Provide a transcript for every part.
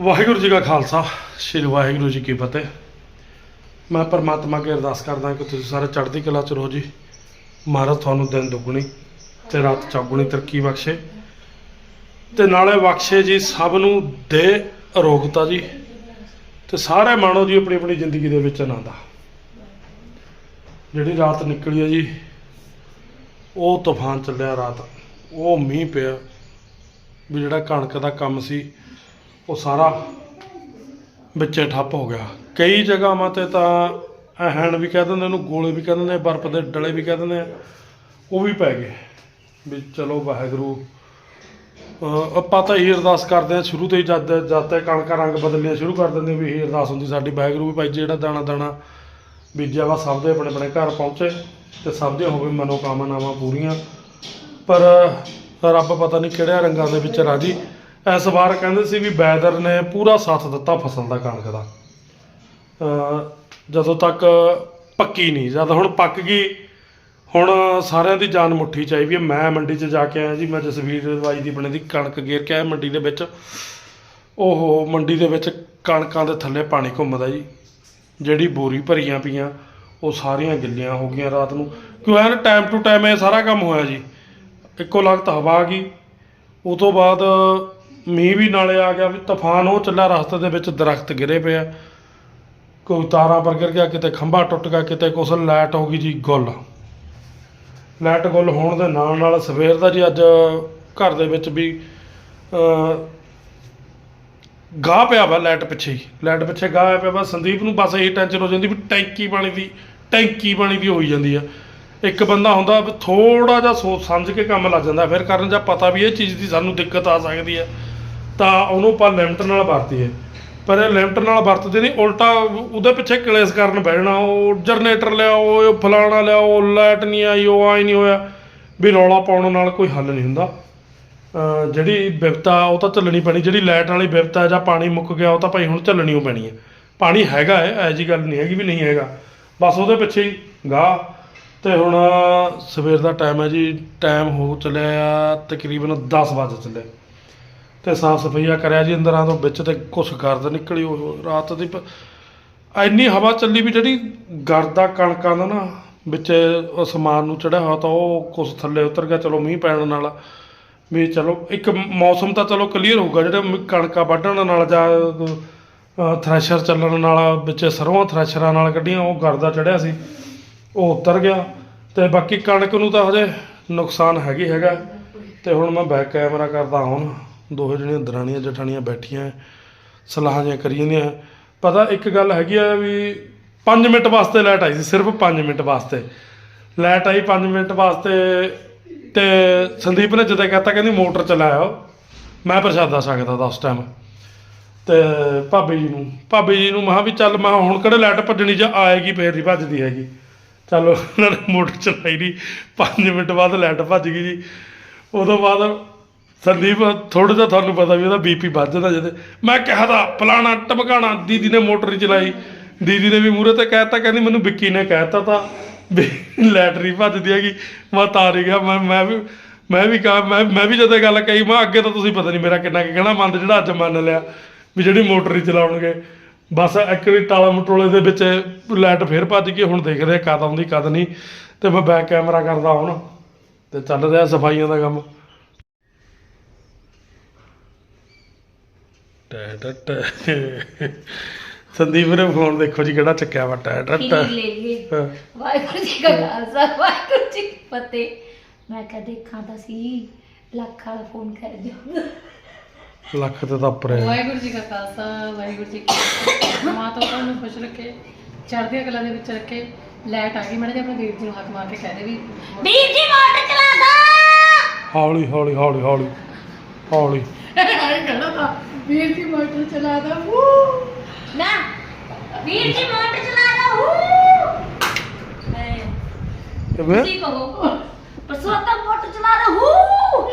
ਵਾਹਿਗੁਰੂ ਜੀ ਕਾ ਖਾਲਸਾ, ਸ੍ਰੀ ਵਾਹਿਗੁਰੂ ਜੀ ਕੀ ਫਤਿਹ। ਮੈਂ ਪਰਮਾਤਮਾ ਅੱਗੇ ਅਰਦਾਸ ਕਰਦਾ ਕਿ ਤੁਸੀਂ ਸਾਰੇ ਚੜ੍ਹਦੀ ਕਲਾ ਚ ਰਹੋ ਜੀ। ਮਹਾਰਾਜ ਤੁਹਾਨੂੰ ਦਿਨ ਦੁੱਗਣੀ ਤੇ ਰਾਤ ਚੌਗੁਣੀ ਤਰੱਕੀ ਬਖਸ਼ੇ। ਤੇ ਨਾਲੇ ਬਖਸ਼ੇ ਜੀ ਸਭ ਨੂੰ ਦੇ ਅਰੋਗਤਾ ਜੀ। ਤੇ ਸਾਰੇ ਮਾਣੋ ਜੀ ਆਪਣੀ ਆਪਣੀ ਜ਼ਿੰਦਗੀ ਦੇ ਵਿੱਚ ਆਨੰਦ ਜਿਹੜੀ ਰਾਤ ਨਿਕਲੀ ਹੈ ਜੀ, ਉਹ ਤੂਫਾਨ ਚੱਲਿਆ ਰਾਤ। ਉਹ ਮੀਂਹ ਪਿਆ। ਵੀ ਜਿਹੜਾ ਕਣਕ ਦਾ ਕੰਮ ਸੀ ਉਹ ਸਾਰਾ ਵਿੱਚੇ ਠੱਪ ਹੋ ਗਿਆ। ਕਈ ਜਗ੍ਹਾਵਾਂ ਤੇ ਤਾਂ ਐਹਣ ਵੀ ਕਹਿ ਦਿੰਦੇ ਉਹਨੂੰ ਗੋਲੇ ਵੀ ਕਹਿ ਦਿੰਦੇ ਬਰਫ਼ ਦੇ ਡਲੇ ਵੀ ਕਹਿ ਦਿੰਦੇ ਆ ਉਹ ਵੀ ਪੈ ਗਏ। ਵੀ ਚਲੋ ਵਾਹਿਗੁਰੂ ਆਪਾਂ ਤਾਂ ਇਹ ਅਰਦਾਸ ਕਰਦੇ ਆ ਸ਼ੁਰੂ ਤੋਂ ਹੀ ਜਦ ਜਦ ਤੱਕ ਕਣਕਾਂ ਰੰਗ ਬਦਲਣੀਆਂ ਸ਼ੁਰੂ ਕਰ ਦਿੰਦੇ ਵੀ ਇਹ ਅਰਦਾਸ ਹੁੰਦੀ ਸਾਡੀ। ਵਾਹਿਗੁਰੂ ਵੀ ਭਾਈ ਜਿਹੜਾ ਦਾਣਾ ਦਾਣਾ ਬੀਜਿਆ ਵਾ, ਸਭ ਦੇ ਆਪਣੇ ਆਪਣੇ ਘਰ ਪਹੁੰਚੇ ਤੇ ਸਭ ਦੇ ਹੋਵੇ ਮਨੋਕਾਮਨਾਵਾਂ ਪੂਰੀਆਂ। ਪਰ ਰੱਬ ਪਤਾ ਨਹੀਂ ਕਿਹੜਿਆਂ ਰੰਗਾਂ ਦੇ ਵਿੱਚ ਰਾਜੀ। ਇਸ ਵਾਰ ਕਹਿੰਦੇ ਸੀ ਵੀ ਵੈਦਰ ਨੇ ਪੂਰਾ ਸਾਥ ਦਿੱਤਾ ਫਸਲ ਦਾ ਕਣਕ ਦਾ। ਜਦੋਂ ਤੱਕ ਪੱਕੀ ਨਹੀਂ, ਜਦ ਹੁਣ ਪੱਕ ਗਈ, ਹੁਣ ਸਾਰਿਆਂ ਦੀ ਜਾਨ ਮੁੱਠੀ ਚਾਹੀਦੀ ਹੈ। ਮੈਂ ਮੰਡੀ 'ਚ ਜਾ ਕੇ ਆਇਆ ਜੀ, ਮੈਂ ਜਸਵੀਰ ਬਾਈ ਦੀ ਬਣੇ ਦੀ ਕਣਕ ਗੇਰ ਕੇ ਆਇਆ ਮੰਡੀ ਦੇ ਵਿੱਚ। ਉਹ ਮੰਡੀ ਦੇ ਵਿੱਚ ਕਣਕਾਂ ਦੇ ਥੱਲੇ ਪਾਣੀ ਘੁੰਮਦਾ ਜੀ, ਜਿਹੜੀ ਬੋਰੀ ਭਰੀਆਂ ਪਈਆਂ, ਉਹ ਸਾਰੀਆਂ ਗਿੱਲੀਆਂ ਹੋ ਗਈਆਂ ਰਾਤ ਨੂੰ। ਕਿਉਂ ਐਨ ਟਾਈਮ ਟੂ ਟਾਈਮ ਇਹ ਸਾਰਾ ਕੰਮ ਹੋਇਆ ਜੀ। ਇੱਕੋ ਲਗਤ ਹਵਾ ਆ ਗਈ। ਉਹ ਤੋਂ ਬਾਅਦ ਮੀਂਹ ਵੀ ਨਾਲੇ ਆ ਗਿਆ ਵੀ ਤੂਫਾਨ ਉਹ ਚੱਲਿਆ ਰਸਤੇ ਦੇ ਵਿੱਚ ਦਰਖਤ ਗਿਰੇ ਪਏ ਆ। ਕੋਈ ਤਾਰਾਂ ਪਰ ਗਿਰ ਗਿਆ, ਕਿਤੇ ਖੰਭਾ ਟੁੱਟ ਗਿਆ, ਕਿਤੇ ਕੁਛ ਲਾਈਟ ਹੋ ਗਈ ਜੀ ਗੁੱਲ। ਲਾਈਟ ਗੁੱਲ ਹੋਣ ਦੇ ਨਾਲ ਨਾਲ ਸਵੇਰ ਦਾ ਜੀ ਅੱਜ ਘਰ ਦੇ ਵਿੱਚ ਵੀ ਗਾਹ ਪਿਆ ਵਾ ਲਾਈਟ ਪਿੱਛੇ ਹੀ। ਲਾਈਟ ਪਿੱਛੇ ਗਾਹ ਪਿਆ ਵਾ। ਸੰਦੀਪ ਨੂੰ ਬਸ ਇਹੀ ਟੈਨਸ਼ਨ ਹੋ ਜਾਂਦੀ ਵੀ ਟੈਂਕੀ ਪਾਣੀ ਦੀ, ਟੈਂਕੀ ਪਾਣੀ ਦੀ ਹੋਈ ਜਾਂਦੀ ਆ। ਇੱਕ ਬੰਦਾ ਹੁੰਦਾ ਵੀ ਥੋੜਾ ਜਿਹਾ ਸੋਚ ਸਮਝ ਕੇ ਕੰਮ ਲੱਗ ਜਾਂਦਾ। ਫਿਰ ਕਰਨ ਜਾਂ ਪਤਾ ਵੀ ਇਹ ਚੀਜ਼ ਦੀ ਸਾਨੂੰ ਦਿੱਕਤ ਆ ਸਕਦੀ ਹੈ ਤਾਂ ਉਹਨੂੰ ਆਪਾਂ ਲਿਮਟ ਨਾਲ ਵਰਤੀਏ। ਪਰ ਇਹ ਲਿਮਟ ਨਾਲ ਵਰਤਦੇ ਨਹੀਂ, ਉਲਟਾ ਉਹਦੇ ਪਿੱਛੇ ਕਲੇਸ਼ ਕਰਨ ਬਹਿਣਾ ਉਹ ਜਨਰੇਟਰ ਲਿਆਓ, ਉਹ ਫਲਾਣਾ ਲਿਆਓ, ਲਾਈਟ ਨਹੀਂ ਆਈ, ਉਹ ਆਈ ਨਹੀਂ ਹੋਇਆ। ਵੀ ਰੌਲਾ ਪਾਉਣ ਨਾਲ ਕੋਈ ਹੱਲ ਨਹੀਂ ਹੁੰਦਾ। ਜਿਹੜੀ ਬਿਪਤਾ ਉਹ ਤਾਂ ਝੱਲਣੀ ਪੈਣੀ, ਜਿਹੜੀ ਲਾਈਟ ਵਾਲੀ ਬਿਪਤਾ ਜਾਂ ਪਾਣੀ ਮੁੱਕ ਗਿਆ, ਉਹ ਤਾਂ ਭਾਈ ਹੁਣ ਝੱਲਣੀ ਓ ਪੈਣੀ ਹੈ। ਪਾਣੀ ਹੈਗਾ ਹੈ ਐ ਜੀ ਗੱਲ ਨਹੀਂ ਹੈਗੀ ਵੀ ਨਹੀਂ ਹੈਗਾ। ਬਸ ਉਹਦੇ ਪਿੱਛੇ ਹੀ ਗਾਹ। ਤੇ ਹੁਣ ਸਵੇਰ ਦਾ ਟਾਈਮ ਹੈ ਜੀ ਟਾਈਮ ਹੋ ਚੱਲਿਆ ਆ ਤਕਰੀਬਨ 10 ਵਜੇ ਚੱਲਿਆ ਤੇ ਸਾਫ਼ ਸਫਾਈਆ ਕਰਿਆ ਜੀ, ਅੰਦਰਾਂ ਤੋਂ ਵਿੱਚ ਤੇ ਕੁਛ ਗਰਦ ਨਿਕਲੀ ਉਹ ਰਾਤ ਦੀ। ਪ- ਇੰਨੀ ਹਵਾ ਚੱਲੀ ਵੀ ਜਿਹੜੀ ਗਰਦਾ ਕਣਕਾਂ ਦਾ ਨਾ, ਵਿੱਚ ਅਸਮਾਨ ਨੂੰ ਚੜਿਆ ਹੋਇਆ ਤਾਂ ਉਹ ਕੁਛ ਥੱਲੇ ਉਤਰ ਗਿਆ, ਚਲੋ ਮੀਂਹ ਪੈਣ ਨਾਲ। ਵੀ ਚਲੋ, ਇੱਕ ਮੌਸਮ ਤਾਂ ਚਲੋ ਕਲੀਅਰ ਹੋਊਗਾ, ਜਿਹੜੇ ਮ- ਕਣਕਾਂ ਵੱਢਣ ਨਾਲ ਜਾਂ ਥ੍ਰੈਸ਼ਰ ਚੱਲਣ ਨਾਲ, ਵਿੱਚ ਸਰੋਂ ਥ੍ਰੈਸ਼ਰਾਂ ਨਾਲ ਕੱਢੀਆਂ, ਉਹ ਗਰਦਾ ਚੜਿਆ ਸੀ, ਉਹ ਉਤਰ ਗਿਆ। ਤੇ ਬਾਕੀ ਕਣਕ ਨੂੰ ਤਾਂ ਹਜੇ ਨੁਕਸਾਨ ਹੈਗੀ ਹੈਗਾ। ਤੇ ਹੁਣ ਮੈਂ ਬੈਕ ਕੈਮਰਾ ਕਰਦਾ ਹੁਣ। ਦੋਹੇ ਜਿਹੜੀਆਂ ਦਰਾਣੀਆਂ ਜਠਾਣੀਆਂ ਬੈਠੀਆਂ, ਸਲਾਹਾਂ ਜਿਹੀਆਂ ਕਰੀ ਜਾਂਦੀਆਂ। ਪਤਾ ਇੱਕ ਗੱਲ ਹੈਗੀ ਆ ਵੀ 5 ਮਿੰਟ ਵਾਸਤੇ ਲਾਈਟ ਆਈ ਸੀ, ਸਿਰਫ 5 ਮਿੰਟ ਵਾਸਤੇ। ਲਾਈਟ ਆਈ 5 ਮਿੰਟ ਵਾਸਤੇ ਤੇ ਸੰਦੀਪ ਨੇ ਜਦੋਂ ਕਹਤਾ, ਕਹਿੰਦੀ ਮੋਟਰ ਚਲਾਇਓ। ਮੈਂ ਪ੍ਰਸ਼ਾਦਾ ਸਕਦਾ ਦਾ ਉਸ ਟਾਈਮ ਤੇ ਭਾਬੀ ਜੀ ਨੂੰ, ਭਾਬੀ ਜੀ ਨੂੰ ਮਹਾ ਵੀ ਚੱਲ, ਮੈਂ ਹੁਣ ਕਿਹੜੇ ਲਾਈਟ ਭੱਜਣੀ ਜਾਂ ਆਏਗੀ, ਫੇਰ ਨਹੀਂ ਭੱਜਦੀ ਹੈਗੀ। ਚਲੋ ਉਹਨਾਂ ਨੇ ਮੋਟਰ ਚਲਾਈ ਨਹੀਂ 5 ਮਿੰਟ ਬਾਅਦ ਲਾਈਟ ਭੱਜ ਗਈ ਜੀ। ਉਦੋਂ ਬਾਅਦ ਸੰਦੀਪ ਥੋੜਾ ਜਿਹਾ ਤੁਹਾਨੂੰ ਪਤਾ ਵੀ ਉਹਦਾ ਬੀਪੀ ਵੱਧ ਜਾਂਦਾ ਜਦੇ ਮੈਂ ਕਿਹਾ ਦਾ ਫਲਾਣਾ ਟਮਕਾਣਾ ਦੀਦੀ ਨੇ ਮੋਟਰ ਹੀ ਚਲਾਈ। ਦੀਦੀ ਨੇ ਵੀ ਮੂਹਰੇ ਤੇ ਕਹਿਤਾ, ਕਹਿੰਦੀ ਮੈਨੂੰ ਵਿੱਕੀ ਨੇ ਕਹਿਤਾ ਤਾਂ ਵੀ ਲੈਟਰੀ ਭੱਜਦੀ ਹੈਗੀ। ਮੈਂ ਤਾਰ ਗਿਆ ਮੈਂ ਮੈਂ ਵੀ ਮੈਂ ਵੀ ਕਹਾ, ਮੈਂ ਮੈਂ ਵੀ ਜਦੋਂ ਗੱਲ ਕਹੀ, ਮੈਂ ਅੱਗੇ ਤਾਂ ਤੁਸੀਂ ਪਤਾ ਨਹੀਂ ਮੇਰਾ ਕਿੰਨਾ ਕੁ ਕਹਿਣਾ ਮੰਦ ਜਿਹੜਾ ਅੱਜ ਮੰਨ ਲਿਆ ਵੀ ਜਿਹੜੀ ਮੋਟਰ ਹੀ ਚਲਾਉਣਗੇ। ਬਸ ਇੱਕ ਟਾਲਾ ਮਟੋਲੇ ਦੇ ਵਿੱਚ ਲਾਈਟ ਫੇਰ ਭੱਜ ਗਈ, ਹੁਣ ਦੇਖਦੇ ਆ ਕਦ ਆਉਂਦੀ, ਕਦ ਨਹੀਂ। ਤੇ ਮੈਂ ਬੈਕ ਕੈਮਰਾ ਕਰਦਾ ਹੁਣ, ਤੇ ਚੱਲ ਰਿਹਾ ਸਫਾਈਆਂ ਦਾ ਕੰਮ। ਟੈ ਟੈ ਟੈ। ਸੰਦੀਪ ਨੇ ਫੋਨ ਦੇਖੋ ਜੀ ਕਿਹੜਾ ਚੱਕਿਆ ਵਾ ਟੈ ਟੈ ਟੈ ਲੈ ਲਈਏ। ਹਾਂ। ਵਾਹਿਗੁਰੂ ਜੀ ਕਾ ਖਾਲਸਾ ਵਾਹਿਗੁਰੂ ਜੀ ਕੀ ਫਤਿਹ। ਮੈਂ ਕਿਹਾ ਦੇਖਾਂ ਤਾਂ ਸੀ ਲੱਖ ਵਾਲਾ ਫੋਨ ਕਰ ਦਿਓ। ਲੱਖ ਤੇ ਤਾਂ ਉੱਪਰ ਹੈ। ਵਾਹਿਗੁਰੂ ਜੀ ਕਾ ਖਾਲਸਾ ਵਾਹਿਗੁਰੂ ਜੀ ਕੀ ਫਤਿਹ। ਮਾਂ ਤੋਂ ਤੁਹਾਨੂੰ ਖੁਸ਼ ਰੱਖੇ ਚੜ੍ਹਦੀਆਂ ਕਲਾ ਦੇ ਵਿੱਚ ਰੱਖੇ। ਲਾਈਟ ਆ ਗਈ ਮੈਨੇ ਜੇ ਆਪਣੇ ਵੀਰ ਜੀ ਨੂੰ ਹੱਥ ਮਾਰ ਕੇ ਕਹਿ ਦੇ ਵੀ ਵੀਰ ਜੀ ਮੋਟਰ ਚਲਾ ਦੋ। ਹੌਲੀ ਹੌਲੀ ਹੌਲੀ ਹੌਲੀ। ਹੌਲੀ। ਆਏ ਕਹਿਣਾ ਤਾਂ ਵੀਰ ਜੀ ਮੋਟਰ ਚਲਾ ਦਾ। ਵੂ। ਨਾ ਵੀਰ ਜੀ ਮੋਟਰ ਚਲਾ ਦੋ ਹੂ ਐ, ਕਿਵੇਂ? ਤੁਸੀਂ ਕਹੋ ਪਰਸੋਤਾ ਮੋਟਰ ਚਲਾ ਦੋ ਹੂ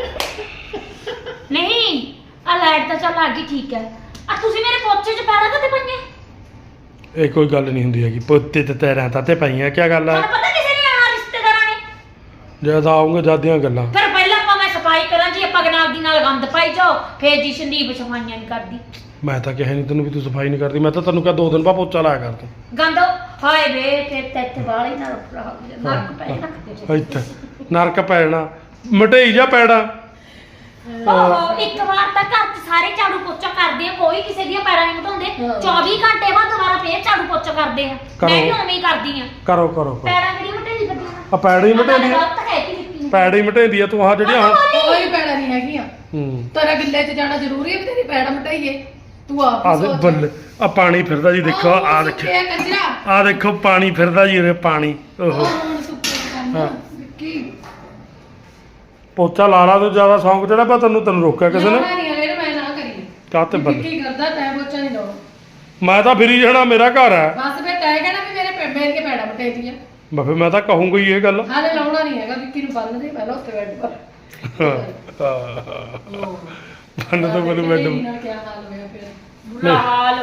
ਨਹੀਂ ਆ ਲਾਈਟ ਤਾਂ ਚੱਲ ਆ ਗਈ ਠੀਕ ਹੈ। ਆ ਤੁਸੀਂ ਮੇਰੇ ਪੋਚੇ 'ਚ ਪੈਰਾਂ ਕਦੇ ਪਈਆਂ? ਇਹ ਕੋਈ ਗੱਲ ਨਹੀਂ ਹੁੰਦੀ ਹੈਗੀ ਪੁੱਤੇ ਤੇ ਤੈਰਾਂ ਤਾਂ ਤੇ ਪਈਆਂ ਕੀ ਗੱਲ ਆ? ਤੁਹਾਨੂੰ ਪਤਾ ਕਿਸੇ ਨੇ ਆਣਾ ਰਿਸ਼ਤੇਦਾਰਾਂ ਨੇ? ਜਦ ਆਉਂਗੇ ਜਦ ਦੀਆਂ ਗੱਲਾਂ। ਫਿਰ ਸਫ਼ਾਈ ਕਰਾਂ ਜੀ ਆਪਾਂ ਨਾਲ ਦੀ ਨਾਲ ਗੰਦ ਪਾਈ ਜਾਓ ਫੇਰ ਜੀ ਸੰਦੀਪ ਸਫਾਈਆਂ ਨਹੀਂ ਕਰਦੀ। ਮੈਂ ਤਾਂ ਕਿਹਾ ਨਹੀਂ ਤੈਨੂੰ ਵੀ ਤੂੰ ਸਫ਼ਾਈ ਨਹੀਂ ਕਰਦੀ ਮੈਂ ਤਾਂ ਤੈਨੂੰ ਕਿਹਾ ਦੋ ਦਿਨ ਬਾਅਦ ਪੋਚਾ ਲਾਇਆ ਕਰ ਤੂੰ। ਗੰਦ ਹਾਏ ਵੇ ਫੇਰ ਤੇ ਇੱਥੇ ਵਾਲੀ ਨਾਲ ਨਰਕ ਪੈ ਰੱਖਦੇ ਇੱਥੇ ਨਰਕ ਪੈਣਾ ਮਟੇਈ ਜਾ ਪੈਣਾ ਓਹੋ ਇੱਕ ਵਾਰ ਤਾਂ ਘਰ 'ਚ ਸਾਰੇ ਝਾੜੂ ਪੋਚਾ ਕਰਦੇ ਆ ਕੋਈ ਕਿਸੇ ਦੀਆਂ ਪੈਰਾਂ ਨਹੀਂ ਧੋਂਦੇ ਹਾਂ। 24 ਘੰਟੇ ਬਾਅਦ ਦੁਬਾਰਾ ਫੇਰ ਝਾੜੂ ਪੋਚਾ ਕਰਦੇ ਆ। ਕਰੋ। ਮੈਂ ਵੀ ਉਵੇਂ ਹੀ ਕਰਦੀ ਆ। ਕਰੋ ਕਰੋ ਕਰੋ। ਪੈਰਾਂ ਕਿਹੜੀ ਮਟੇਲੀ ਕਰਦੀਆਂ? ਆ ਪੈੜ ਹੀ ਮਟੇਂਦੀ ਆ ਗਲਤ ਹੈ ਕਿ ਪੈੜ ਹੀ ਮਟੇਂਦੀ ਆ ਤੂੰ ਆਹ ਜਿਹੜੀਆਂ ਹੁਣ ਕੋਈ ਪੈੜਾ ਨਹੀਂ ਹੈਗੀਆਂ। ਹੂੰ। ਤੇਰਾ ਗਿੱਲੇ 'ਚ ਜਾਣਾ ਜ਼ਰੂਰੀ ਹੈ ਵੀ ਤੇਰੀ ਪੈੜਾ ਮਟਾਈਏ। ਤੂੰ ਆਪ ਆ ਹੀ ਸੋਚ। ਬੱਲੇ ਆ ਪਾਣੀ ਫਿਰਦਾ ਜੀ ਦੇਖੋ ਆ ਹੁਣ ਦੇਖੋ। ਸੁੱਕਿਆ ਕੰਜਰਾ ਆ ਦੇਖੋ ਪਾਣੀ ਫਿਰਦਾ ਜੀ ਉਰੇ ਪਾਣੀ ਉਹ ਓਹੋ ਹੁਣ ਸੁੱਕਿਆ ਪੋਚਾ ਲਾ ਲਾ ਤੂੰ ਜ਼ਿਆਦਾ ਸ਼ੌਂਕ ਚੜਾ ਪਾ ਤੈਨੂੰ ਤੈਨੂੰ ਰੋਕਿਆ ਕਿਸੇ ਨੇ? ਨਹੀਂ ਅਲੇ ਮੈਂ ਨਾ ਕਰੀ। ਕਾਹ ਤੇ ਬੱਲੇ? ਵਿੱਕੀ ਕਰਦਾ ਤੈ ਬੋਚਾ ਨਹੀਂ ਲਾਉਣਾ। ਮੈਂ ਤਾਂ ਫਿਰੀ ਜਾਣਾ ਮੇਰਾ ਘਰ ਹੈ। ਬਸ ਫਿਰ ਤੈ ਕਹਿਣਾ ਵੀ ਮੇਰੇ ਪੈ- ਮੇਰੇ ਕੇ ਪੈੜਾ ਮਟੇਦੀਆਂ ਮੈਂ ਫਿਰ ਮੈਂ ਤਾਂ ਕਹੂੰਗਾ ਹੀ ਇਹ ਗੱਲ। ਹਾਲੇ ਲਾਉਣਾ ਨਹੀਂ ਹੈਗਾ ਵਿੱਕੀ ਨੂੰ ਬੰਨ ਦੇ ਪਹਿਲਾਂ ਉੱਤੇ ਬੈੱਡ ਪਰ। ਬੰਨ ਤੋਂ ਮੈਨੂੰ ਬੈੱਡ ਕਿਆ ਹਾਲ ਹੋਇਆ ਫਿਰ? ਬੁਰਾ ਹਾਲ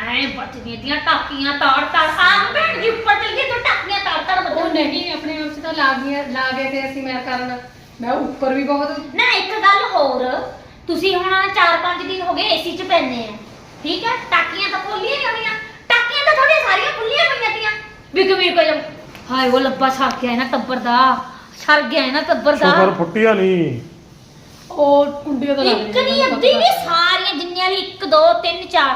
ਐ ਬਚਦੀਆਂ ਦੀਆਂ ਟਾਕੀਆਂ ਤਾੜ ਤਾੜ। ਆਹ ਭੈਣ ਜੀ ਉੱਪਰ ਚਲ ਗਈ ਤੂੰ ਟਾਕੀਆਂ ਤਾੜ ਤਾੜ ਉਹ ਬਦਲ ਨਹੀਂ ਆਪਣੇ ਆਪ 'ਚ ਤਾਂ ਲਾ ਗਈਆਂ ਲਾ ਗਏ ਤੇ ਅਸੀਂ ਮੈਂ ਕਰਨ। ਮੈਂ ਉੱਪਰ ਵੀ ਬਹੁਤ ਨਾ ਇੱਕ ਗੱਲ ਹੋਰ। ਤੁਸੀਂ ਹੁਣ 4-5 ਦਿਨ ਹੋ ਗਏ ਏਸੀ 'ਚ ਪੈਨੇ ਆ। ਠੀਕ ਹੈ? ਟਾਕੀਆਂ ਤਾਂ ਖੋਲੀਆਂ ਹੀ ਹੋਣੀਆਂ ਟਾਕੀਆਂ ਤਾਂ ਥੋੜੀਆਂ ਸਾਰੀਆਂ ਖੁੱਲੀਆਂ ਪਈਆਂ ਤੀਆਂ। ਵੀ ਕਮੀਰ ਕੋ ਜਮ ਹਾਏ ਉਹ ਲੱਭਾ ਸਰ ਗਿਆ ਹੈ ਨਾ ਟੱਬਰ ਦਾ ਸਰ ਗਿਆ ਹੈ ਨਾ ਟੱਬਰ ਦਾ। ਸ਼ੁਕਰ ਫੁੱਟੀਆਂ ਨਹੀਂ ਉਹ ਕੁੰਡੀਆਂ ਤਾਂ ਲੱਗ ਇੱਕ ਨਹੀਂ ਅੱਧੀ ਨਹੀਂ ਸਾਰੀਆਂ ਜਿੰਨੀਆਂ ਵੀ 1 2 3 4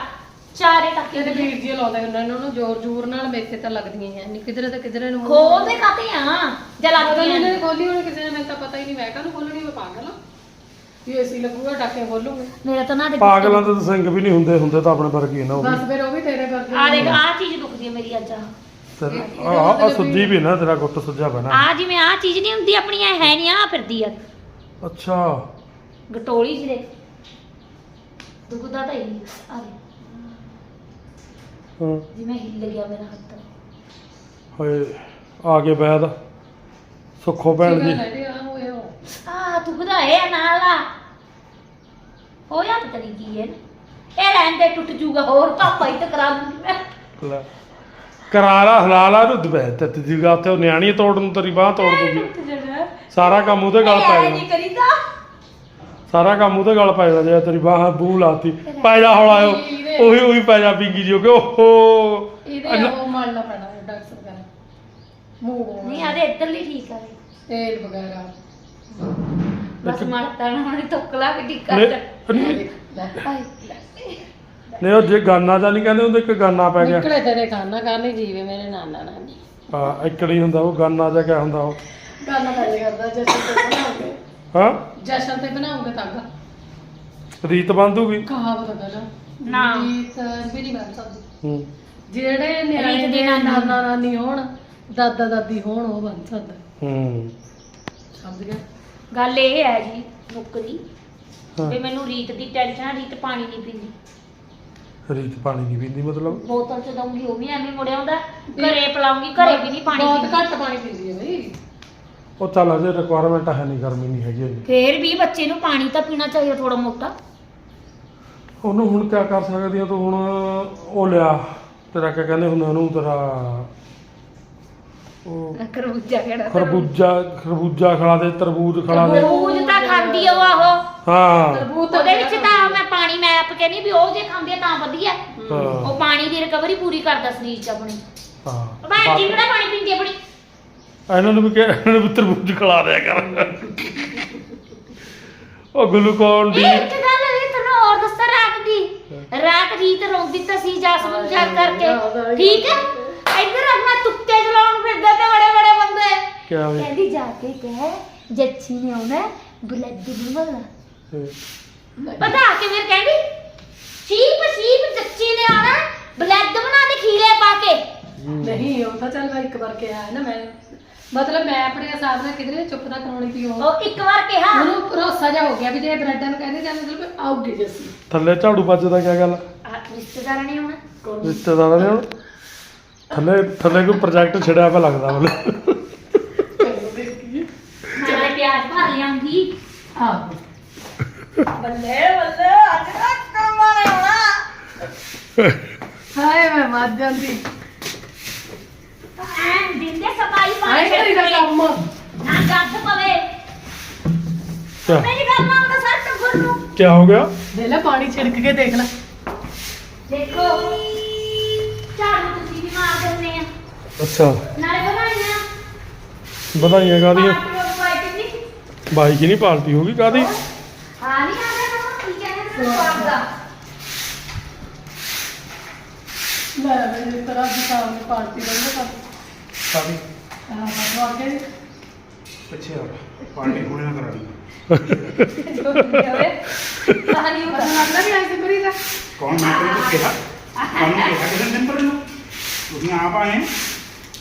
ਚਾਰੇ ਟਾਕੀਆਂ ਇਹਦੇ ਵੀਰ ਜੀ ਲਾਉਂਦੇ ਹੁੰਦੇ ਨੇ ਉਹਨੂੰ ਜ਼ੋਰ ਜ਼ੋਰ ਨਾਲ ਮੇਥੇ ਤਾਂ ਲੱਗਦੀਆਂ ਹੀ ਨਹੀਂ ਕਿਧਰੇ ਤੇ ਕਿਧਰੇ ਨੂੰ ਖੋਲਦੇ ਕਾਤੇ ਆ? ਜਾਂ ਲੱਗਦੀਆਂ ਨੇ ਉਹਨੇ ਖੋਲੀ ਹੋਣੀ ਕਿਸੇ ਨੇ ਮੈਨੂੰ ਤਾਂ ਪਤਾ ਹੀ ਨਹੀਂ ਮੈਂ ਕਾਹਨੂੰ ਖੋਲਣੀ ਮੈਂ ਪਾਗਲ ਆ ਇਹ ਏਸੀ ਲੱਗੂਗਾ ਟਾਕੇ ਖੋਲੂਗੇ। ਮੇਰਾ ਤਾਂ ਨਾ ਦੇ ਪਾਗਲਾਂ ਦੇ ਤਾਂ ਸਿੰਘ ਵੀ ਨਹੀਂ ਹੁੰਦੇ ਹੁੰਦੇ ਤਾਂ ਆਪਣੇ ਵਰਗੇ ਹੀ ਨਾ ਉਹ ਬਸ ਫਿਰ ਉਹ ਵੀ ਤੇਰੇ ਵਰਗੇ ਆ ਦੇਖ ਆ। ਚੀਜ਼ ਦੁਖਦੀ ਹੈ ਮੇਰੀ ਅੱਜ। ਆ ਆ ਆ ਸੁੱਜੀ ਵੀ ਨਾ ਤੇਰਾ ਗੁੱਟ ਸੁੱਜਾ ਪੈਣਾ ਆ ਜਿਵੇਂ ਆ ਚੀਜ਼ ਨਹੀਂ ਹੁੰਦੀ ਆਪਣੀ ਐ ਹੈ ਨਹੀਂ ਆ ਫਿਰਦੀ ਆ। ਅੱਛਾ। ਗਟੋਲੀ ਜਿਹੇ ਦੁਖਦਾ ਤਾਂ ਹੀ ਆ ਦੇ ਹਾਂ। ਜਿਵੇਂ ਹਿੱਲ ਗਿਆ ਮੇਰਾ ਹੱਥ। ਹਾਏ ਆ ਕੇ ਬੈਦ ਸੁੱਖੋ ਭੈਣ ਜੀ ਆ ਹੋਏ ਹੋ ਨਾਲ ਆ। ਹੋਇਆ ਪਤਾ ਨਹੀਂ ਕੀ ਹੈ ਇਹ ਰਹਿਣ ਦੇ ਟੁੱਟ ਜੂਗਾ ਹੋਰ ਪਾਪਾ ਹੀ ਟਕਰਾ ਦੂੰਗੀ ਮੈਂ। ਲੈ। ਕਰਾਰਾ ਹਲਾਲਾ ਨੂੰ ਦਬੈ ਤੇ ਜੀਗਾ ਉੱਥੇ ਉਹ ਨਿਆਣੀ ਤੋੜਨ ਨੂੰ ਤੇਰੀ ਬਾਹ ਤੋੜ ਦੂਗੀ। ਸਾਰਾ ਕੰਮ ਉਹਦੇ ਗਲ ਪੈ ਜਾਣਾ। ਨਹੀਂ ਕਰੀਦਾ। ਸਾਰਾ ਕੰਮ ਉਹਦੇ ਗਲ ਪੈ ਜਾਣਾ ਜੇ ਤੇਰੀ ਬਾਹ ਬੂ ਲਾਤੀ। ਪੈ ਜਾ ਹੌਲਾ ਉਹ ਉਹੀ ਉਹੀ ਪੈ ਜਾ ਪਿੰਗੀ ਜੀ ਕਿ। ਓਹੋ। ਇਹਦੇ ਉਹ ਮਲਣਾ ਪੈਣਾ ਡਾਕਟਰ ਵਗੈਰਾ। ਮੂੰਹ ਨਹੀਂ ਆਦੇ ਇੱਧਰਲੀ ਠੀਕ ਆ ਤੇਲ ਵਗੈਰਾ। ਬਸ ਮਰਤਾ ਨਾ ਹੁਣ ਤੋਕਲਾ ਕਿ ਟਿੱਕਾ ਨੇ ਲੈ। ਨੇ ਉਹ ਜੇ ਗਾਨਾ ਜਾਂ ਨਹੀਂ ਕਹਿੰਦੇ ਹੁੰਦੇ ਇੱਕ ਗਾਨਾ ਪੈ ਗਿਆ। ਨਿਕਲੇ ਤੇਰੇ ਖਾਨਾ ਕਰਨੀ ਜੀਵੇ ਮੇਰੇ ਨਾਨਾ ਨਾਨੀ ਹਾਂ ਇੱਕ ਨਹੀਂ ਹੁੰਦਾ ਉਹ ਗਾਨਾ ਜਾਂ ਕਿਆ ਹੁੰਦਾ ਉਹ। ਗਾਨਾ ਕਰੇ ਕਰਦਾ ਜਸ਼ਨ ਤੇ ਬਣਾਉਂਗੇ। ਹਾਂ? ਜਸ਼ਨ ਤੇ ਬਣਾਉਂਗੇ ਤਾਗਾ। ਰੀਤ ਬੰਦੂਗੀ? ਕਹਾਵਤ ਗੱਲ ਨਾ। ਰੀਤ ਵੀ ਨਹੀਂ ਬਣ ਸਕਦੀ। ਹੂੰ। ਜਿਹੜੇ ਨਿਆਣੇ ਰੀਤ ਦੀ ਦੇ ਨਾਨੀ। ਨਾਨਾ ਨਾਨੀ ਹੋਣ ਦਾਦਾ ਦਾਦੀ ਹੋਣ ਉਹ ਬਣ ਸਕਦਾ। ਹੂੰ। ਸਮਝ ਗਿਆ? ਗੱਲ ਇਹ ਹੈ ਜੀ ਹਾਂ। ਵੀ ਮੈਨੂੰ ਰੀਤ ਦੀ ਟੈਨਸ਼ਨ ਰੀਤ ਪਾਣੀ ਨਹੀਂ ਪੀਂਦੀ। ਰੀਤ ਪਾਣੀ ਨਹੀਂ ਪੀਂਦੀ ਮਤਲਬ। ਬੋਤਲ ਚ ਦਊਂਗੀ ਉਹ ਵੀ ਐਵੇਂ ਮੁੜਿਆ ਹੁੰਦਾ। ਘਰੇ ਪਿਲਾਉਂਗੀ ਘਰੇ ਵੀ ਨਹੀਂ ਪਾਣੀ ਬਹੁਤ ਪੀਂਦੀ। ਘੱਟ ਪਾਣੀ ਪੀਂਦੀ ਹੈ ਬਈ। ਉਹ ਚੱਲ ਅਜੇ ਰਿਕੁਆਇਰਮੈਂਟ ਹੈ ਨਹੀਂ ਗਰਮੀ ਨਹੀਂ ਹੈਗੀ ਅਜੇ। ਫੇਰ ਵੀ ਬੱਚੇ ਨੂੰ ਪਾਣੀ ਤਾਂ ਪੀਣਾ ਚਾਹੀਦਾ ਥੋੜਾ ਮੋਟਾ। ਉਹਨੂੰ ਹੁਣ ਕਿਆ ਕਰ ਸਕਦੀ ਆ ਤੂੰ ਹੁਣ ਉਹ ਲਿਆ। ਤੇਰਾ ਕਿਆ ਕਹਿੰਦੇ ਹੁੰਦੇ ਉਹਨੂੰ ਤੇਰਾ ਉਹ ਖਰਬੂਜਾ ਕਿਹੜਾ ਖਰਬੂਜਾ ਖਰਬੂਜਾ ਖਿਲਾ ਦੇ ਤਰਬੂਜ ਖਿਲਾ ਦੇ। ਤਰਬੂਜ ਤਾਂ ਖਾਂਦੀ ਆ ਉਹ ਆਹੋ। ਹਾਂ। ਤਰਬੂਜ ਉਹਦੇ ਵਿੱਚ ਤਾਂ ਕਹਿੰਦੀ ਵੀ ਉਹ ਜੇ ਖਾਂਦੀ ਆ ਤਾਂ ਵਧੀਆ। ਹਾਂ। ਉਹ ਪਾਣੀ ਦੀ ਰਿਕਵਰੀ ਪੂਰੀ ਕਰਦਾ ਸਰੀਰ ਚ ਆਪਣੀ। ਹਾਂ। ਮੈਂ ਜੀ ਕਿਹੜਾ ਪਾਣੀ ਪੀਂਦੀ ਆ ਆਪਣੀ? ਇਹਨਾਂ ਨੂੰ ਵੀ ਕਿ ਇਹਨਾਂ ਨੂੰ ਵੀ ਤਰਬੂਜ ਖਿਲਾ ਦਿਆ ਕਰ। ਉਹ ਗਲੂਕੋਨ ਡੀ ਇਹ ਇੱਕ ਗੱਲ ਵੀ ਤੁਹਾਨੂੰ ਹੋਰ ਦੱਸਾਂ ਰਾਤ ਦੀ। ਰਾਤ ਰੀਤ ਰੋਂਦੀ ਤਾਂ ਸੀ ਜਾਸਮੀਨ ਜਾ ਕਰਕੇ। ਠੀਕ ਹੈ ਇੱਧਰ ਆਪਣਾ ਤੁੱਕੇ ਚਲਾਉਣ ਫਿਰਦੇ ਤੇ ਬੜੇ ਬੜੇ ਬੰਦੇ। ਕਿਆ ਵੀ? ਕਹਿੰਦੀ ਜਾ ਕੇ ਕਹਿ ਜੱਚੀ ਨੇ ਆਉਣਾ ਬਲੱਡ ਬਣਵਾਉਣਾ ਪਤਾ ਕਿ ਫਿਰ ਕਹਿੰਦੀ ਨੇ ਆਉਣਾ ਬਲੱਡ ਬਣਾ ਦੇ ਖੀਰੇ ਪਾ ਕੇ। ਨਹੀਂ ਉਹ ਤਾਂ ਚੱਲ ਮੈਂ ਇੱਕ ਵਾਰ ਕਿਹਾ ਹੈ ਨਾ ਮੈਂ ਮਤਲਬ ਮੈਂ ਆਪਣੇ ਹਿਸਾਬ ਨਾਲ ਕਿਧਰੇ ਚੁੱਪ ਤਾਂ ਕਰਾਉਣੀ ਪਈ ਉਹ ਉਹ ਇੱਕ ਵਾਰ ਕਿਹਾ। ਉਹਨੂੰ ਭਰੋਸਾ ਜਾ ਹੋ ਗਿਆ ਵੀ ਜੇ ਬ੍ਰੈਡਾਂ ਨੂੰ ਕਹਿੰਦੇ ਜਾਂਦੇ ਮਤਲਬ ਆਉਗੇ ਜੱਸੀ ਥੱਲੇ ਝਾੜੂ ਵੱਜਦਾ ਕਿਆ ਗੱਲ? ਆ, ਰਿਸ਼ਤੇਦਾਰਾਂ ਨੇ ਆਉਣਾ। ਰਿਸ਼ਤੇਦਾਰਾਂ ਨੇ ਹੁਣ ਥੱਲੇ ਥੱਲੇ ਕੋਈ ਪ੍ਰੋਜੈਕਟ ਛੜਿਆ ਪਿਆ ਲੱਗਦਾ ਮਤਲਬ ਚਲੋ ਦੇਖੀਏ। ਮੈਂ ਪਿਆਜ਼ ਭਰ ਲਿਆਉਂਗੀ। ਹਾਂ ਬੱਲੇ ਬੱਲੇ ਅੱਜ ਆਉਣਾ ਹਾਏ ਮੈਂ ਮਰ ਜਾਂਦੀ। ਐਨ ਦਿਨ ਦੇ ਸਫ਼ਾਈ ਹਾਏ ਕਰੀ ਦਾ ਕੰਮ। ਨਾ ਗੱਦ ਪਵੇ। ਕਿਆ? ਮੇਰੀ ਗੱਲ ਨਾਲ ਤਾਂ ਕੀ ਹੋ ਗਿਆ? ਦੇ ਲੈ ਪਾਣੀ ਛਿੜਕ ਕੇ ਦੇਖ ਲੈ। ਦੇਖੋ ਝਾੜੂ ਤੁਸੀਂ ਵੀ ਮਾਰ ਦਿੰਦੇ ਆ। ਅੱਛਾ। ਨਾਲੇ ਬਣਾਈਆਂ। ਵਧਾਈਆਂ ਬਾਈ ਕੀ ਨਹੀਂ ਪਾਲਟੀ ਹੋ ਗਈ ਕਾਦੀ ਹਾਂ ਨਹੀਂ ਆਉਂਦਾ ਨਾ ਕੀ ਕਹਿੰਦੇ ਨੇ ਸਵਾਦ ਦਾ। ਲੈ ਮੇਰੇ ਤਰ੍ਹਾਂ ਦੀ ਸਾਹਮਣੇ ਪਾਰਟੀ ਬੰਦ ਕਰ ਕਾਦੀ ਆਹ ਬਸਵਾ ਕੇ। ਪਿੱਛੇ ਆ ਪਾਰਟੀ ਹੋਣੇ ਨਾ ਕਰਾਣੀ ਕਹਾਣੀ ਪਤਾ ਲੱਗਦਾ ਵੀ ਐਸੇ ਕਰੀਦਾ ਕੌਣ ਮੈਂ ਤੈਨੂੰ ਕਿਹਾ? ਕੌਣ ਕਿਹਾ ਕਿਸੇ ਦਿਨ ਪਰ ਨੂੰ? ਤੁਸੀਂ ਆਪ ਆਏ?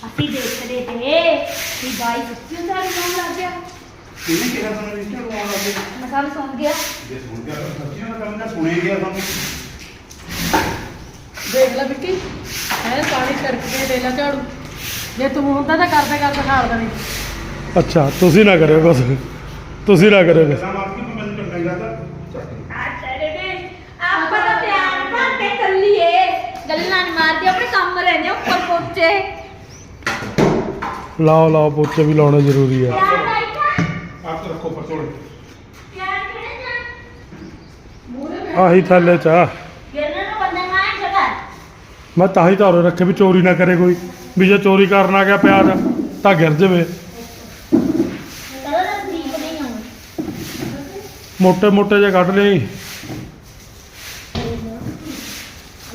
ਅਸੀਂ ਦੇਖਦੇ ਤੇ ਕਿ ਬਾਈ ਸੱਚੀ ਹੁੰਦਾ ਰਿਕਾਮ ਲੱਗ ਗਿਆ। ਕਿਹਨੇ ਕਿਹਾ ਤੁਹਾਨੂੰ ਇਸ ਨੂੰ ਆਉਣ ਲੱਗੇ ਮੈਂ ਕੱਲ ਸੁਣ ਗਿਆ। ਜੇ ਸੁਣ ਗਿਆ ਤਾਂ ਸੱਚੀ ਨਾ ਕਰਨ ਦਾ ਸੁਣੇ ਗਿਆ ਤੁਹਾਨੂੰ। ਦੇਖ ਲੈ ਵਿੱਕੀ। ਐ ਪਾਣੀ ਛਿੜਕ ਕੇ ਦੇ ਲੈ ਝਾੜੂ। ਜੇ ਤੂੰ ਹੁੰਦਾ ਤਾਂ ਕਰਦੇ ਕਰਦੇ ਖਾੜ ਦੇਣੀ। ਅੱਛਾ ਤੁਸੀਂ ਨਾ ਕਰਿਓ ਬਸ ਤੁਸੀਂ ਨਾ ਕਰਿਓ ਬਸ ਗੱਲਾਂ ਮਾਰ ਕੇ ਮੈਂ ਮੈਨੂੰ ਚੰਗਾ ਲੱਗਦਾ ਚੱਕ ਅੱਛਾ ਬੇਬੇ ਆਪਾਂ ਤਾਂ ਪਿਆਰ ਨਾਲ ਤੇ ਚੱਲੀਏ ਗੱਲਾਂ ਨਹੀਂ ਮਾਰਦੇ ਆਪਣੇ ਕੰਮ ਰਹਿੰਦੇ ਉੱਪਰ ਪਹੁੰਚੇ ਲਾਓ ਲਾਓ ਪੋਚੇ ਵੀ ਲਾਉਣੇ ਜ਼ਰੂਰੀ ਆ। ਪਿਆਰ ਲਾਈਟਾ ਆਪ ਰੱਖੋ ਪਰਸੋੜੇ ਪਿਆਰ ਕਿਹਨੇ ਜਾ ਆਹੀ ਥੱਲੇ ਚ ਆ। ਗਿਰਨੇ ਨੂੰ ਬੰਦੇ ਮਾਰ ਜਗਾ ਮੈਂ ਤਾਂ ਹੀ ਧਾਰੋ ਰੱਖੇ ਵੀ ਚੋਰੀ ਨਾ ਕਰੇ ਕੋਈ, ਵੀ ਜੇ ਚੋਰੀ ਕਰਨ ਆ ਗਿਆ ਪਿਆਜ਼ ਤਾਂ ਗਿਰ ਜਾਵੇ। ਮੋਟੇ ਮੋਟੇ ਜੇ ਕੱਢ ਲਈ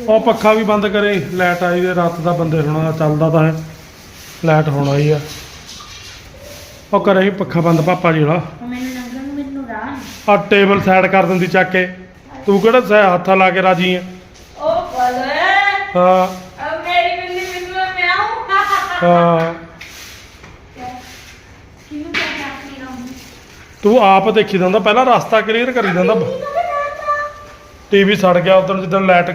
ਉਹ ਪੱਖਾ ਵੀ ਬੰਦ ਕਰੇ, ਲਾਈਟ ਆਈ ਦੇ ਰਾਤ ਦਾ ਬੰਦੇ ਹੋਣਾ ਚੱਲਦਾ ਤਾਂ ਹੈ, ਲਾਈਟ ਹੋਣਾ ਹੀ ਆ। ਉਹ ਕਰੇ ਹੀ ਪੱਖਾ ਬੰਦ, ਪਾਪਾ ਜੀ ਵਾਲਾ। ਆ ਟੇਬਲ ਸਾਈਡ ਕਰ ਦਿੰਦੀ ਚੱਕ ਕੇ। ਤੂੰ ਕਿਹੜਾ ਹੱਥਾਂ ਲਾ ਕੇ ਰਾਜੀ ਐ ਹਾਂ। ਅਬ ਮੇਰੀ ਬਿੱਲੀ ਮਿਆਉ ਤੂੰ ਆਪ ਦੇਖੀ ਜਾਂਦਾ ਪਹਿਲਾਂ ਰਸਤਾ ਕਲੀਅਰ ਕਰੀ ਜਾਂਦਾ ਟੀਵੀ ਸੜ ਗਿਆ ਉਦੋਂ ਜਦੋਂ ਲਾਈਟ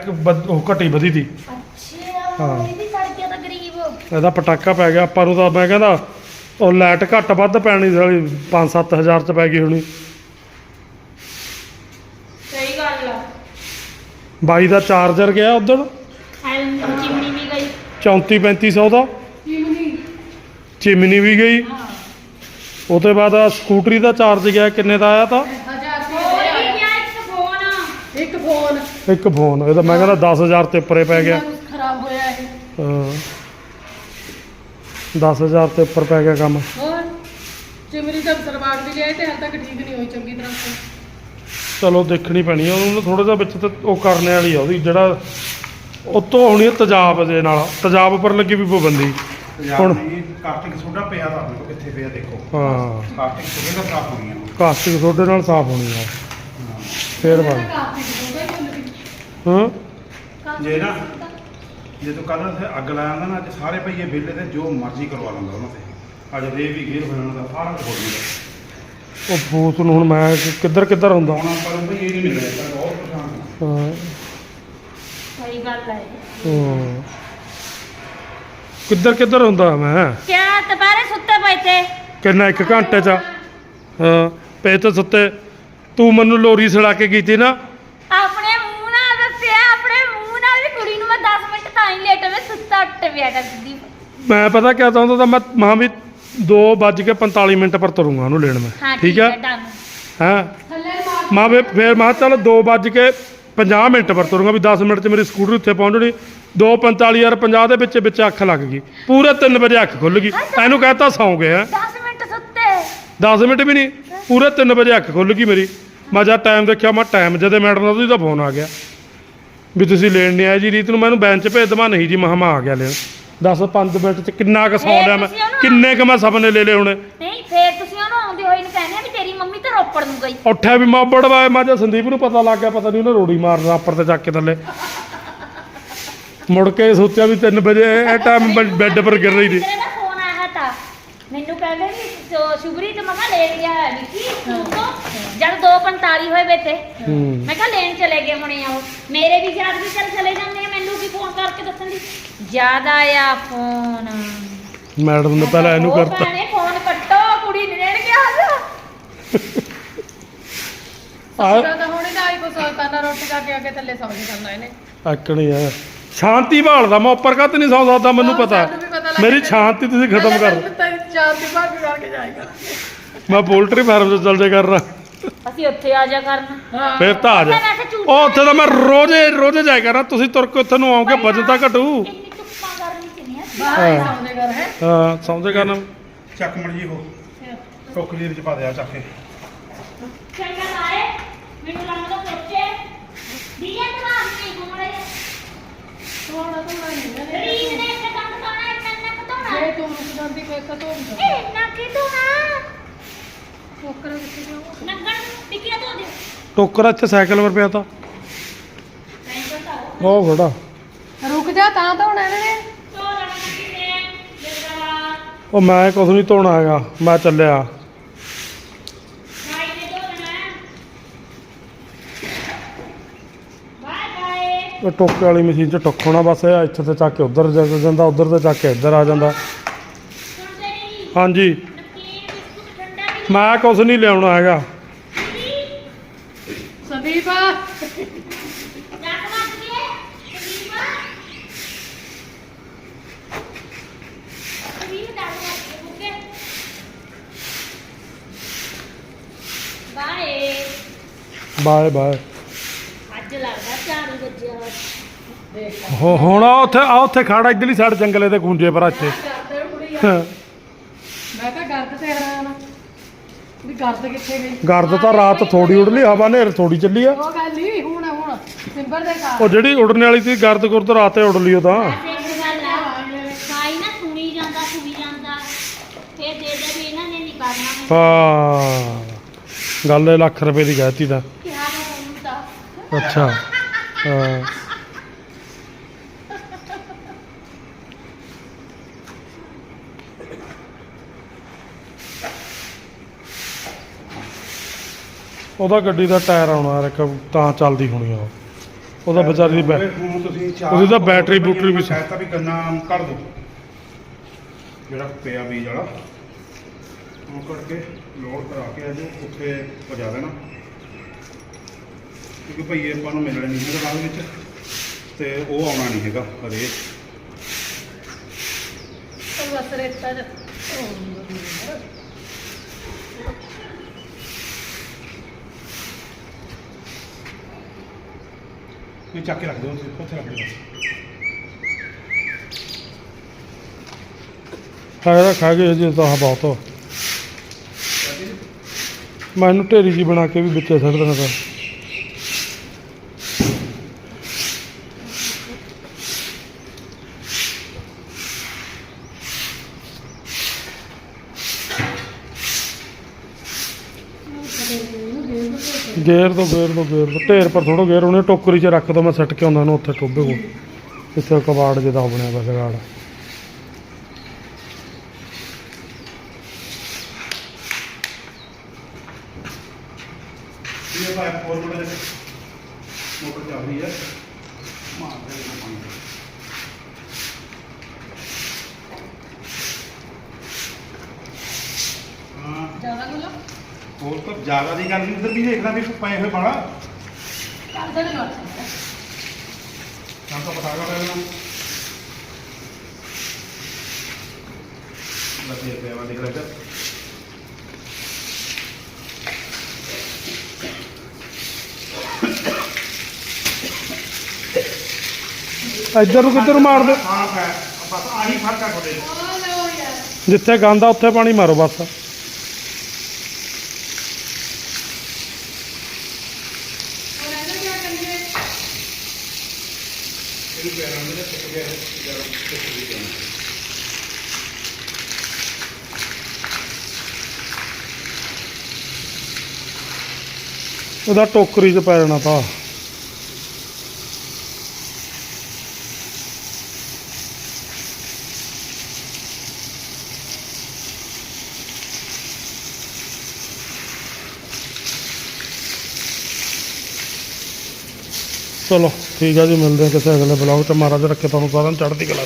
ਉਹ ਘਟੀ ਵਧੀ ਤੀ ਅੱਛਾ ਹਾਂ। ਇਹ ਵੀ ਸੜ ਗਿਆ ਤਾਂ ਗਰੀਬ ਇਹਦਾ ਪਟਾਕਾ ਪੈ ਗਿਆ ਆਪਾਂ ਨੂੰ ਤਾਂ ਮੈਂ ਕਹਿੰਦਾ ਉਹ ਲਾਈਟ ਘੱਟ ਵੱਧ ਪੈਣੀ ਸਾਲੀ 5-7000 ਚ ਪੈ ਗਈ ਹੋਣੀ ਸਹੀ ਗੱਲ ਆ ਬਾਈ ਦਾ ਚਾਰਜਰ ਗਿਆ ਉਦੋਂ ਚਿਮਨੀ ਵੀ ਗਈ। 34-3500 ਦਾ? ਚਿਮਨੀ। ਚਿਮਨੀ ਵੀ ਗਈ? ਉਹਦੇ ਬਾਅਦ ਆ ਸਕੂਟਰੀ ਦਾ ਚਾਰਜ ਗਿਆ ਕਿੰਨੇ ਦਾ ਆਇਆ ਤਾਂ? ਇੱਕ ਫੋਨ ਇੱਕ ਫੋਨ। ਇੱਕ ਫੋਨ ਇਹਦਾ ਮੈਂ ਕਹਿੰਦਾ 10000 ਤੇ ਉੱਪਰੇ ਪੈ ਗਿਆ। ਖਰਾਬ ਹੋਇਆ ਇਹ। ਹਾਂ। 10000 ਤੇ ਉੱਪਰ ਪੈ ਗਿਆ ਕੰਮ। ਹੋਰ? ਚਿਮਨੀ ਦਾ ਸਰਵਾਟ ਵੀ ਲਿਆ ਤੇ ਹਾਲ ਤੱਕ ਠੀਕ ਨਹੀਂ ਹੋਈ ਚੰਗੀ ਤਰ੍ਹਾਂ। ਤੋਂ ਚਲੋ ਦੇਖਣੀ ਪੈਣੀ ਆ ਉਹਨੂੰ ਥੋੜਾ ਜਿਹਾ ਵਿੱਚ ਤੇ ਉਹ ਕਰਨੇ ਵਾਲੀ ਆ ਉਹਦੀ ਜਿਹੜਾ ਉਤੋਂ ਹੋਣੀ ਆ ਤੇਜ਼ਾਬ ਦੇ ਨਾਲ। ਤੇਜ਼ਾਬ ਉੱਪਰ ਲੱਗੀ ਵੀ ਪਾਬੰਦੀ। ਹੁਣ- ਨੇ ਕਾਰਟਿਕ ਸੋਡਾ ਪਿਆ ਤਾਂ ਕਿੱਥੇ ਪਿਆ ਦੇਖੋ। ਹਾਂ। ਕਾਰਟਿਕ ਸੋਡੇ ਦਾ ਸਾਫ਼ ਹੋ ਗਿਆ ਕਾਸਟਿਕ ਸੋਡੇ ਨਾਲ ਸਾਫ਼ ਹੋਣੀ ਆ। ਫੇਰ ਬਣ ਹੀ ਜੇ ਨਾ ਜੇ ਤੂੰ ਕੱਲ ਉੱਥੇ ਅੱਗ ਲਾਇਆ ਹੁੰਦਾ ਨਾ ਅੱਜ ਸਾਰੇ ਭਈਏ ਵਿਹਲੇ ਤੇ ਜੋ ਮਰਜ਼ੀ ਕਰਵਾ ਲੈਂਦਾ ਉਹਨਾਂ ਤੇ। ਅੱਜ ਰੇ ਵੀ ਗੇਰ ਹੋ ਜਾਣਾ ਦਾ ਸਾਰਾ ਹੋ ਜਾਂਦਾ ਉਹ ਬੂਤ ਨੂੰ ਹੁਣ ਮੈਂ ਕਿੱਧਰ ਕਿੱਧਰ ਹੁੰਦਾ। ਹੁਣ ਨੂੰ ਭਈਏ ਨਹੀਂ ਮਿਲਿਆ ਤਾਂ ਬਹੁਤ ਪਰੇਸ਼ਾਨ ਹਾਂ। ਗੱਲ ਹੈ। ਹਾਂ। ਕਿੱਧਰ ਕਿੱਧਰ ਹੁੰਦਾ ਮੈਂ? ਕਿਆ ਦੁਪਹਿਰੇ ਸੁੱਤੇ ਪਏ ਤੇ ਕਿੰਨਾ ਇੱਕ ਘੰਟੇ ਚ ਹਾਂ ਪਏ ਤੇ ਸੁੱਤੇ। ਤੂੰ ਮੈਨੂੰ ਲੋਰੀ ਸੜਾ ਕੇ ਗਈ ਤੀ ਨਾ। ਆਪਣੇ ਮੂੰਹ ਨਾਲ ਦੱਸਿਆ ਆਪਣੇ ਮੂੰਹ ਨਾਲ ਵੀ ਕੁੜੀ ਨੂੰ ਮੈਂ 10 ਮਿੰਟ ਤਾਂ ਹੀ ਲੇਟ ਮੈਂ ਸੁੱਤਾ ਉੱਠ ਪਿਆ ਕਰਦੀ ਮੈਂ ਪਤਾ ਕਿਆ ਚਾਹੁੰਦਾ ਤਾਂ ਮੈਂ ਮਾਂ ਵੀ 2:45 ਮਿੰਟ ਪਰ ਤੁਰੂੰਗਾ ਉਹਨੂੰ ਲੈਣ ਮੈਂ। ਹਾਂ ਠੀਕ ਹੈ। ਹਾਂ? ਮਾਰ ਮਾਂ ਵੀ ਫੇਰ ਮੈਂ ਚੱਲ 2:50 ਮਿੰਟ ਪਰ ਤੁਰੂੰਗਾ ਵੀ 10 ਮਿੰਟ ਚ ਮੇਰੀ ਸਕੂਟਰ ਉੱਥੇ ਪਹੁੰਚਣੀ 2:45 ਯਾਰ 50 ਦੇ ਵਿੱਚ ਵਿੱਚ ਅੱਖ ਲੱਗ ਗਈ। ਪੂਰੇ 3 ਵਜੇ ਅੱਖ ਖੁੱਲ ਗਈ। ਇਹਨੂੰ ਕਹਤਾ ਸੌਂ ਗਏ ਆ 10 ਮਿੰਟ ਸੁੱਤੇ। 10 ਮਿੰਟ ਵੀ ਨਹੀਂ ਪੂਰੇ 3 ਵਜੇ ਅੱਖ ਖੁੱਲ ਗਈ ਮੇਰੀ। ਮੈਂ ਜਦ ਟਾਈਮ ਦੇਖਿਆ ਮੈਂ ਟਾਈਮ ਜਦੇ ਮੈਡਮ ਦਾ ਉਹਦੀ ਤਾਂ ਫੋਨ ਆ ਗਿਆ। ਵੀ ਤੁਸੀਂ ਲੈਣ ਨਹੀਂ ਆਏ ਜੀ ਰੀਤ ਨੂੰ ਮੈਨੂੰ ਬੈਂਚ ਭੇਜ ਦਵਾਂ ਨਹੀਂ ਜੀ ਮਹਾਂ ਮੈਂ ਆ ਗਿਆ ਲੈਣ 10 5 ਮਿੰਟ ਚ ਕਿੰਨਾ ਕੁ ਸੌਂ ਲਿਆ ਮੈਂ ਤੁਸੀਂ ਕਿੰਨੇ ਕੁ ਮੈਂ ਸਪਨੇ ਲੈ ਲਏ ਹੁਣੇ। ਨਹੀਂ ਫੇਰ ਤੁਸੀਂ ਉਹਨੂੰ ਆਉਂਦੀ ਹੋਈ ਨੂੰ ਕਹਿੰਦੇ ਆ ਵੀ ਤੇਰੀ ਮੰਮੀ ਤਾਂ ਰੋਪੜ ਨੂੰ ਗਈ। ਉੱਠਿਆ ਵੀ ਮੈਂ ਸੰਦੀਪ ਨੂੰ ਪਤਾ ਲੱਗ ਗਿਆ ਪਤਾ ਨਹੀਂ ਉਹਨੇ ਰੋੜੀ ਮਾਰਨਾ ਉੱਪਰ ਤੇ ਚੱਕ ਕੇ ਥੱਲੇ। ਮੁੜ ਕੇ ਸੋਚਿਆ ਵੀ 3 ਵਜੇ ਇਹ ਟਾਈਮ ਬੈੱਡ ਪਰ ਗਿਰ ਰਹੀ ਸੀ। ਤੇਰੇ ਦਾ ਫੋਨ ਆਇਆ ਤਾਂ ਮੈਨੂੰ ਕਹਿੰਦੇ ਵੀ ਸੋ- ਸ਼ੁਭਰੀ ਤੇ ਮੈਂ ਕਿਹਾ ਲੈ ਲਿਆ ਹੈ ਵਿੱਕੀ ਸਕੂਲ ਤੋਂ? ਜਦ 2:45 ਹੋਏ ਵੇ ਤੇ ਹੂੰ। ਮੈਂ ਕਿਹਾ ਲੈਣ ਚਲੇ ਗਏ ਹੋਣੇ ਆ ਉਹ। ਮੇਰੇ ਵੀ ਯਾਦ ਵੀ ਚੱਲ ਚਲੇ ਜਾਂਦੇ ਆ ਮੈਨੂੰ ਵੀ ਫੋਨ ਕਰਕੇ ਦੱਸਣ ਦੀ। ਯਾਦ ਆਇਆ ਫੋਨ ਮੈਡਮ ਨੇ ਪਹਿਲਾਂ ਇਹਨੂੰ ਉਹ ਕਰਤਾ। ਭੈਣੇ ਫੋਨ ਕੱਟੋ ਕੁੜੀ ਨੇ ਲੈਣ ਗਿਆ ਆ ਆ ਸਸੁਰਾ ਤਾਂ ਹੁਣੇ ਨਾ ਆਈ ਕੋ ਕਰਨਾ ਰੋਟੀ ਖਾ ਕੇ ਕੇ ਥੱਲੇ ਸੌਂ ਜੀ ਕਰਨਾ ਇਹਨੇ। ਆਕਣੀ ਆ ਸ਼ਾਂਤੀ ਭਾਲਦਾ ਮੈਂ ਉੱਪਰ ਕੱਤ ਨਹੀਂ ਸੌਂ ਸਕਦਾ ਮੈਨੂੰ ਪਤਾ। ਸਾਨੂੰ ਵੀ ਪਤਾ ਲੱਗ ਮੇਰੀ। ਸ਼ਾਂਤੀ ਤੁਸੀਂ ਖਤਮ ਕਰ। ਚਾਰ ਦੀ ਭਾਗ ਕਰਕੇ ਜਾਏਗਾ। ਮੈਂ ਪੋਲਟਰੀ ਫਾਰਮ 'ਚ ਚੱਲ ਜਾ ਕਰ ਰਹਾ। ਅਸੀਂ ਉੱਥੇ ਆ ਜਾ ਕਰਨ। ਹਾਂ। ਫਿਰ ਤਾਂ ਆ ਜਾ। ਉਹ ਉੱਥੇ ਤਾਂ ਮੈਂ ਰੋਜ਼ੇ ਰੋਜ਼ੇ ਜਾਇਆ ਕਰਾਂ ਤੁਸੀਂ ਤੁਰ ਕੇ ਉੱਥੇ ਨੂੰ ਆਓਗੇ ਵਜਨ ਤਾਂ ਘਟੂ। ਇੰਨੀ ਧੁੱਪਾਂ ਗਰਮੀ ਚ ਨਹੀਂ ਅਸੀਂ ਬਾਹਰ ਹੀ। ਸੌਂਦੇ ਘਰ ਹੈ। ਹਾਂ ਸਮਝੇ ਕਰਨ। ਚੱਕ ਮੜ ਜੀ ਉਹ ਟੋਕਰੀ ਵਿੱਚ ਪਾ ਦੇ ਆ ਚੱਕ ਕੇ। ਚੰਗਾ ਲਾਏ ਮੈਨੂੰ ਲੱਗਦਾ ਸੋਚੇ ਦੀਆ ਤਮਾਮ ਨਹੀਂ ਘੁੰਮੜੇ ਸੋਣਾ ਤਾਂ ਨਹੀਂ ਰੀਤ ਨੇ ਨੇ ਇੱਕ ਕੰਮ ਕਰਨਾ ਇੱਕ ਨੱਕ ਧੋਣਾ। ਜੇ ਤੂੰ ਰੁਕ ਜਾਂਦੀ ਕੋਈ ਤਾਂ ਧੋ ਨਹੀਂ ਇਹ ਨੱਕ ਹੀ ਧੋਣਾ? ਟੋਕਰਾ ਕਿੱਥੇ ਜਾਊਗਾ ਨੰਗਣ ਟਿਕਿਆ ਧੋ ਦੇ। ਟੋਕਰਾ ਇੱਥੇ ਸਾਈਕਲ 'ਤੇ ਪਿਆ ਤਾਂ। ਉਹ ਖੜਾ ਰੁਕ ਜਾ ਤਾਂ ਧੋਣਾ ਇਹਨਾਂ ਨੇ। ਧੋ ਲੈਣਾ ਉਹ ਮੈਂ ਕੁਝ ਨਹੀਂ ਧੋਣਾ ਹੈਗਾ। ਮੈਂ ਚੱਲਿਆ ਨਾਈ ਨੇ ਧੋ ਲੈਣਾ ਬਾਏ ਬਾਏ ਉਹ ਟੋਕੇ ਵਾਲੀ ਮਸ਼ੀਨ 'ਚ ਟੋਕਣਾ ਬਸ ਇਹ ਇੱਥੇ ਤੇ ਚੱਕ ਕੇ ਉਧਰ ਜਾਂਦਾ ਉਧਰ ਤੇ ਚੱਕ ਕੇ ਇੱਧਰ ਆ ਜਾਂਦਾ। ਹਾਂਜੀ। ਮੈਂ ਕੁਝ ਨਹੀਂ ਲਿਆਉਣਾ ਹੈਗਾ। ਸੰਦੀਪ। ਬਾਏ ਬਾਏ ਬਾਏ ਅੱਜ ਲੱਗਦਾ ਝਾੜੂ ਵੱਜਿਆ ਵਾ। ਦੇਖ ਹੋ ਹੁਣ ਆ ਉੱਥੇ ਆ ਉੱਥੇ ਖੜਾ ਇੱਧਰਲੀ ਸਾਈਡ ਜੰਗਲੇ ਦੇ ਖੁੰਝੇ ਪਰ ਇੱਥੇ ਕਰਦੇ ਕੁੜੀ ਆ। ਹਾਂ। ਮੈਂ ਤਾਂ ਗਰਦ ਤੇ ਹੈਰਾਨ ਆ। ਵੀ ਗਰਦ ਕਿੱਥੇ ਗਈ? ਗਰਦ ਤਾਂ ਰਾਤ ਥੋੜੀ ਉੜ ਲਈ ਹਵਾ ਨੇਰ ਥੋੜੀ ਚੱਲੀ ਆ। ਉਹ ਗੱਲ ਨਹੀਂ ਹੁਣ ਹੁਣ। ਸਿੰਬਰ ਦੇ ਉਹ ਘਰ ਜਿਹੜੀ ਉੜਨ ਵਾਲੀ ਸੀ ਗਰਦ ਗੁਰਦ ਰਾਤੇ ਉੜ ਲਈ ਉਹ ਤਾਂ। ਇੱਕ ਗੱਲ ਆ। ਸਾਈ ਨਾ ਸੁਣੀ ਜਾਂਦਾ ਸੁਣੀ ਜਾਂਦਾ। ਫੇਰ ਦੇ ਦੇ ਵੀ ਇਹਨਾਂ ਨੇ ਨਹੀਂ ਕਰਨਾ। ਹਾਂ। ਗੱਲ ਇਹ ਲੱਖ ਰੁਪਏ ਦੀ ਗਾਇਤੀ ਦਾ। ਕਿਹਾ ਨਾ ਮੈਨੂੰ ਤਾਂ। ਅੱਛਾ। ਹਾਂ। ਉਹਦਾ ਗੱਡੀ ਦਾ ਟਾਇਰ ਆਉਣਾ ਇੱਕ ਤਾਂ ਚੱਲਦੀ ਹੋਣੀ ਆ ਉਹ। ਉਹਦਾ ਵਿਚਾਰੀ ਦੀ ਬੈ ਹੁਣ ਤੁਸੀਂ ਚਾਰ ਉਹਦੀ ਤਾਂ ਬੈਟਰੀ ਬੂਟਰੀ ਵੀ ਕਹਿਤਾ ਵੀ ਗੰਨਾ ਕੱਢ ਦੋ। ਜਿਹੜਾ ਪਿਆ ਬੀਜ ਵਾਲਾ। ਉਹ ਕੱਢ ਕੇ ਲੋਡ ਕਰਾ ਕੇ ਅਜੋ ਉੱਥੇ ਪਜਾ ਦੇਣਾ। ਕਿਉਂਕਿ ਭਈ ਇਹ ਆਪਾਂ ਨੂੰ ਮਿਲਣਾ ਨਹੀਂ ਹੈਗਾ ਰਾਹ ਵਿੱਚ। ਤੇ ਉਹ ਆਉਣਾ ਨਹੀਂ ਹੈਗਾ ਹਰੇ ਉਹ ਬਸ ਰੇਤਾ ਚ ਇਹ ਚੱਕ ਕੇ ਰੱਖ ਦਿਓ ਉੱਥੇ ਉੱਥੇ ਰੱਖ ਦਿਓ ਖਾਇਆ ਖਾ ਕੇ ਜੇ ਤਾਂ ਬਹੁਤ ਮੈਂ ਇਹਨੂੰ ਢੇਰੀ ਜੀ ਬਣਾ ਕੇ ਵੀ ਵਿੱਚੇ ਸੁੱਟ ਦੇਣਾ ਤਾਂ ਗੇਰ ਦੋ ਗੇਰ ਦੋ ਗੇਰ ਦੋ। ਢੇਰ ਪਰ ਥੋੜੋ ਗੇਰ ਉਹਨੇ ਟੋਕਰੀ 'ਚ ਰੱਖ ਦੋ ਮੈਂ ਸੱਟ ਕੇ ਆਉਂਦਾ ਉਹਨੂੰ ਉੱਥੇ ਟੋਬੇ ਕੋਲ। ਇੱਥੇ ਕਬਾੜ ਜਿਹਦਾ ਬਣਿਆ ਵਾ ਜਗਾੜ ਇਹ ਭਾਈ ਫੋਰ ਮੋਟਰ ਮੋਟਰ ਚੱਲ ਰਹੀ ਹੈ। ਮਾਰ ਦੇ ਨਾ। ਪਾਣੀ ਹਾਂ। ਜ਼ਿਆਦਾ ਗੁੱਲਾ ਹੋਰ ਤਾਂ ਜ਼ਿਆਦਾ ਦੀ ਗੱਲ ਨਹੀਂ ਇੱਧਰ ਵੀ ਦੇਖਣਾ ਵੀ ਪਏ ਹੋਏ ਬਾੜਾ ਕਰਦੇ ਨੇ ਲੱਗ ਸਕਦਾ। ਤਾਂ ਤਾਂ ਪਤਾ ਕਰ ਲੈਣਾ। ਲੱਗੇ ਪਿਆ ਵਾ ਦੇਖ ਲੈ ਇੱਧਰ। ਇੱਧਰ ਨੂੰ ਕਿੱਧਰ ਨੂੰ ਮਾਰ ਦੋ ਸਾਫ਼ ਹੈ ਬਸ ਆਹੀ ਫ਼ਰਕ ਆ ਤੁਹਾਡੇ। ਚ। ਉਹ ਲਓ ਯਾਰ। ਜਿੱਥੇ ਗੰਦ ਉੱਥੇ ਪਾਣੀ ਮਾਰੋ ਬਸ ਹੋਰ ਇਹਦਾ ਕੀ ਕਰੀਏ ਇਹਨੂੰ ਪੈਰਾਂ ਦੇ ਟੁੱਟ ਗਿਆ ਜਰਾ ਟੁੱਟ ਗਿਆ ਉਹਦਾ ਟੋਕਰੀ 'ਚ ਪੈ ਜਾਣਾ ਤਾਂ ਚਲੋ। ਠੀਕ ਆ ਜੀ, ਮਿਲਦੇ ਆ ਕਿਸੇ ਅਗਲੇ ਬਲੌਗ 'ਚ। ਮਹਾਰਾਜ ਰੱਖੇ, ਤੁਹਾਨੂੰ ਸਾਰਿਆਂ ਨੂੰ ਚੜ੍ਹਦੀ ਕਲਾ।